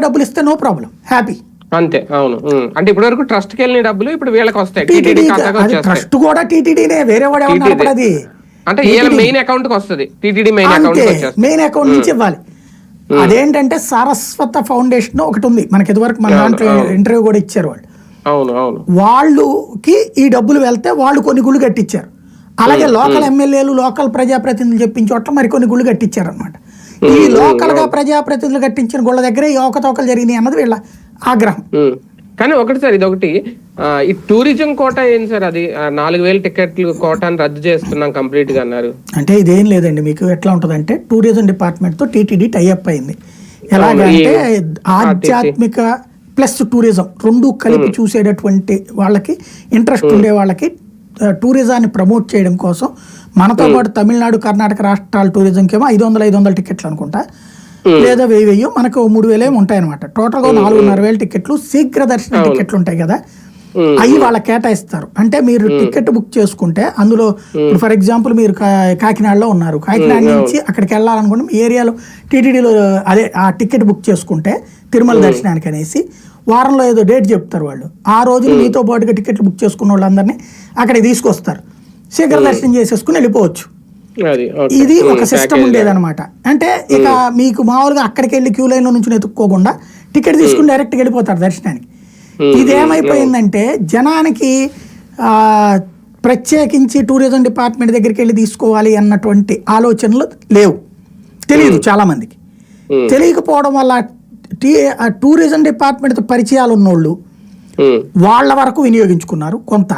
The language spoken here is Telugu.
డబ్బులు ఇస్తే నో ప్రాబ్లం. హ్యాపీ. అంతే అవును. అంటే ఇప్పటి వరకు ట్రస్ట్కి వెళ్ళిన డబ్బులు ఇప్పుడు వీళ్ళకి వస్తాయి అది ట్రస్ట్ కూడా టీటీడీనే వేరే వాడు TTD. నడపడది అంటే మెయిన్ అకౌంట్కి వస్తుంది. TTD main account main account నుంచి ఇవ్వాలి. అదేంటంటే సారస్వత ఫౌండేషన్ ఒకటి ఉంది మనకి ఇదివరకు మన దాంట్లో ఇంటర్వ్యూ కూడా ఇచ్చారు వాళ్ళు. అవును అవును. వాళ్ళకి ఈ డబ్బులు వెళ్తే వాళ్ళు కొన్ని గుళ్ళు కట్టించారు అలాగే లోకల్ ఎమ్మెల్యేలు లోకల్ ప్రజాప్రతినిధులు చెప్పిన చోట్ల మరి కొన్ని గుళ్ళు కట్టించారు అనమాట ఈ లోకల్గా ప్రజాప్రతినిధులు కట్టించిన గుళ్ళ దగ్గరే ఈ అవకతవకలు జరిగినాయి అన్నది వీళ్ళ ఆగ్రహం. కానీ ఒకటి సార్ ఇది ఒకటి ఈ టూరిజం కోట ఏంటి సార్ అది? నాలుగు వేల టికెట్లు కోటాను రద్దు చేస్తున్నాం కంప్లీట్గా అన్నారు. అంటే ఇదేం లేదండి మీకు ఎట్లా ఉంటుందంటే టూరిజం డిపార్ట్మెంట్తో టీటీడీ టైఅప్ అయింది. ఎలాగంటే ఆధ్యాత్మిక ప్లస్ టూరిజం రెండు కలిపి చూసేటటువంటి వాళ్ళకి ఇంట్రెస్ట్ ఉండే వాళ్ళకి టూరిజాన్ని ప్రమోట్ చేయడం కోసం మనతో పాటు తమిళనాడు కర్ణాటక రాష్ట్రాల టూరిజంకి ఏమో ఐదు వందల ఐదు వందల టికెట్లు అనుకుంటా. లేదా వెయ్యి వెయ్యి మనకు మూడు వేలేమో ఉంటాయన్నమాట. టోటల్గా నాలుగున్నర వేల టికెట్లు శీఘ్ర దర్శన టికెట్లు ఉంటాయి కదా. అవి వాళ్ళ కేటాయిస్తారు. అంటే మీరు టికెట్ బుక్ చేసుకుంటే అందులో ఫర్ ఎగ్జాంపుల్ మీరు కాకినాడలో ఉన్నారు. కాకినాడ నుంచి అక్కడికి వెళ్ళాలనుకుంటే మీ ఏరియాలో టీటీడీలో అదే ఆ టికెట్ బుక్ చేసుకుంటే తిరుమల దర్శనానికి అనేసి వారంలో ఏదో డేట్ చెప్తారు వాళ్ళు. ఆ రోజు మీతో పాటుగా టికెట్లు బుక్ చేసుకున్న వాళ్ళందరినీ అక్కడికి తీసుకొస్తారు. శీఘ్ర దర్శనం చేసేసుకుని వెళ్ళిపోవచ్చు. ఇది ఒక సిస్టమ్ ప్యాకేజ్ ఉండేదన్నమాట. అంటే ఇక మీకు మామూలుగా అక్కడికి వెళ్ళి క్యూ లైన్లో నుంచి ఎత్తుక్కోకుండా టికెట్ తీసుకుని డైరెక్ట్ వెళ్ళిపోతారు దర్శనానికి. ఇదేమైపోయిందంటే జనానికి ప్రత్యేకించి టూరిజం డిపార్ట్మెంట్ దగ్గరికి వెళ్ళి తీసుకోవాలి అన్నటువంటి ఆలోచనలు లేవు. తెలియదు చాలా మందికి ఉమ్. తెలియకపోవడం వల్ల టీ టూరిజం డిపార్ట్మెంట్ పరిచయాలు ఉన్నోళ్ళు. వాళ్ళ వరకు వినియోగించుకున్నారు కొంత.